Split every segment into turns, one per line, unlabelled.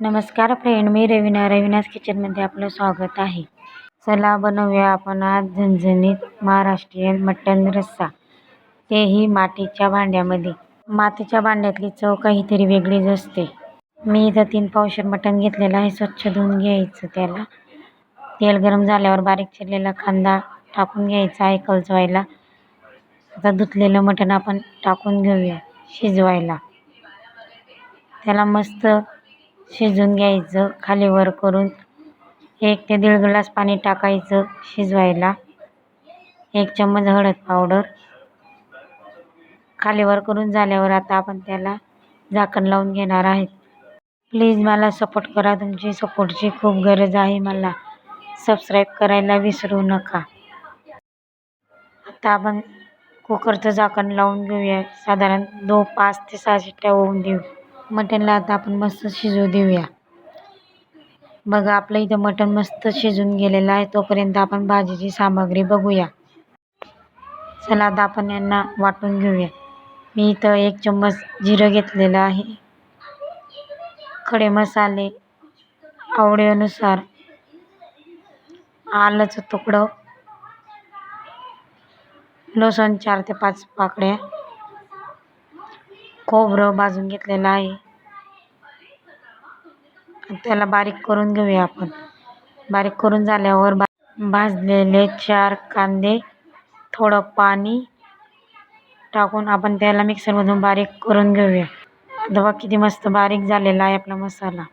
नमस्कार फ्रेंड मी रविना. रविनास किचनमध्ये आपलं स्वागत आहे. चला बनवूया आपण आज झणझणीत महाराष्ट्रीयन मटण रस्सा. तेही मातीच्या भांड्यामध्ये. मातीच्या भांड्यातली चव काहीतरी वेगळीच असते. मी इथं तीन पावशेर मटण घेतलेलं आहे स्वच्छ धुवून घ्यायचं त्याला. तेल गरम झाल्यावर बारीक चिरलेला कांदा टाकून घ्यायचा आहे कलचवायला आता धुतलेलं मटण आपण टाकून घेऊया शिजवायला. त्याला मस्त शिजून घ्यायचं खाली वर करून एक ते दीड ग्लास पाणी टाकायचं शिजवायला. एक चम्मच हळद पावडर. खाली वर करून झाल्यावर आता आपण त्याला झाकण लावून घेणार आहेत. प्लीज मला सपोर्ट करा तुमची सपोर्टची खूप गरज आहे मला. सबस्क्राईब करायला विसरू नका. आता आपण कुकरचं झाकण लावून घेऊया. साधारण दो पाच ते सहा शिट्ट्या होऊन देऊ. मटणला आता आपण मस्त शिजू देऊया. बघा आपलं इथं मटण मस्त शिजून गेलेलं आहे. तोपर्यंत आपण भाजीची सामग्री बघूया. चला आता आपण यांना वाटून घेऊया. मी इथं एक चम्मच जिरं घेतलेलं आहे. खडे मसाले आवडीनुसार आलंचं तुकडं. लसूण चार ते पाच पाकड्या खोबरं भाजून घेतलेलं आहे त्याला बारीक करून घेऊया आपण. बारीक करून झाल्यावर बा भाजलेले चार कांदे थोडं पाणी टाकून आपण त्याला मिक्सरमधून बारीक करून घेऊया. आता बघ किती मस्त बारीक झालेला आहे आपला मसाला.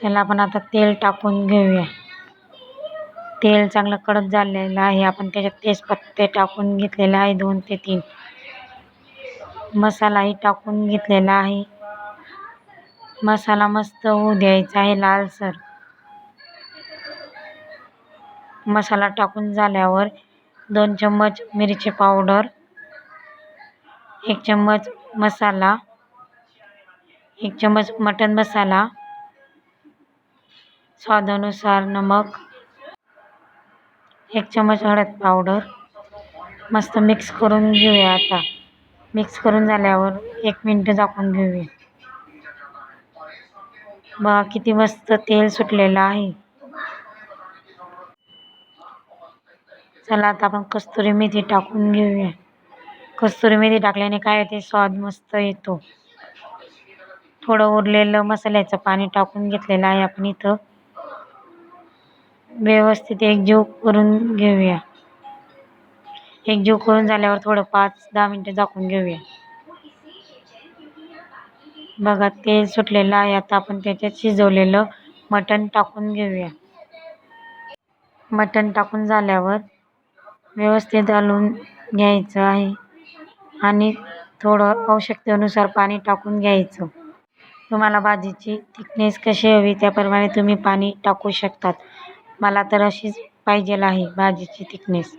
चला आपण आता तेल टाकून घेऊया. तेल चांगलं कडक झालेलं आहे. आपण त्याच्यात तेजपत्ते टाकून घेतलेले आहे दोन ते तीन. मसालाही टाकून घेतलेला आहे. मसाला मस्त होऊ द्यायचा आहे लालसर. मसाला टाकून झाल्यावर दोन चम्मच मिरची पावडर एक चम्मच मसाला एक चम्मच मटन मसाला स्वादानुसार नमक एक चम्मच हळद पावडर. मस्त मिक्स करून घेऊया आता. मिक्स करून झाल्यावर एक मिनटं झाकून घेऊया. बघा किती मस्त तेल सुटलेलं आहे. चला आता आपण कस्तुरी मेथी टाकून घेऊया. कस्तुरी मेथी टाकल्याने काय होते? स्वाद मस्त येतो. थोडं उरलेलं मसाल्याचं पाणी टाकून घेतलेलं आहे आपण इथं. व्यवस्थित एकजीव करून घेऊया. एक जीव करून झाल्यावर थोडं पाच दहा मिनटं झाकून घेऊया. बघा तेल सुटलेलं आहे. आता आपण त्याच्यात शिजवलेलं मटण टाकून घेऊया. मटण टाकून झाल्यावर व्यवस्थित हलवून घ्यायचं आहे आणि थोडं आवश्यकतेनुसार पाणी टाकून घ्यायचं. तुम्हाला भाजीची थिकनेस कशी हवी त्याप्रमाणे तुम्ही पाणी टाकू शकतात. मला तर अशीच पाहिजेल आहे भाजीची थिकनेस.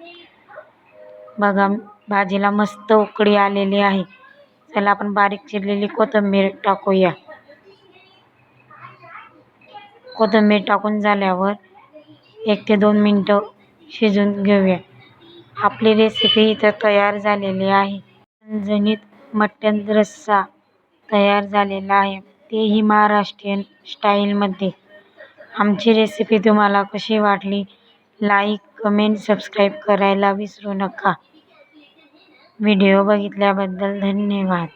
बघा भाजीला मस्त उकळी आलेली आहे. चला आपण बारीक चिरलेली कोथिंबीर टाकूया. कोथिंबीर टाकून झाल्यावर एक ते दोन मिनटं शिजून घेऊया. आपली रेसिपी इथं तयार झालेली आहे. झणझणीत मटण रस्सा तयार झालेला आहे. तेही महाराष्ट्रीयन स्टाईलमध्ये आमची रेसिपी तुम्हाला कशी वाटली? लाईक कमेंट सबस्क्राईब करायला विसरू नका. व्हिडिओ बघितल्याबद्दल धन्यवाद.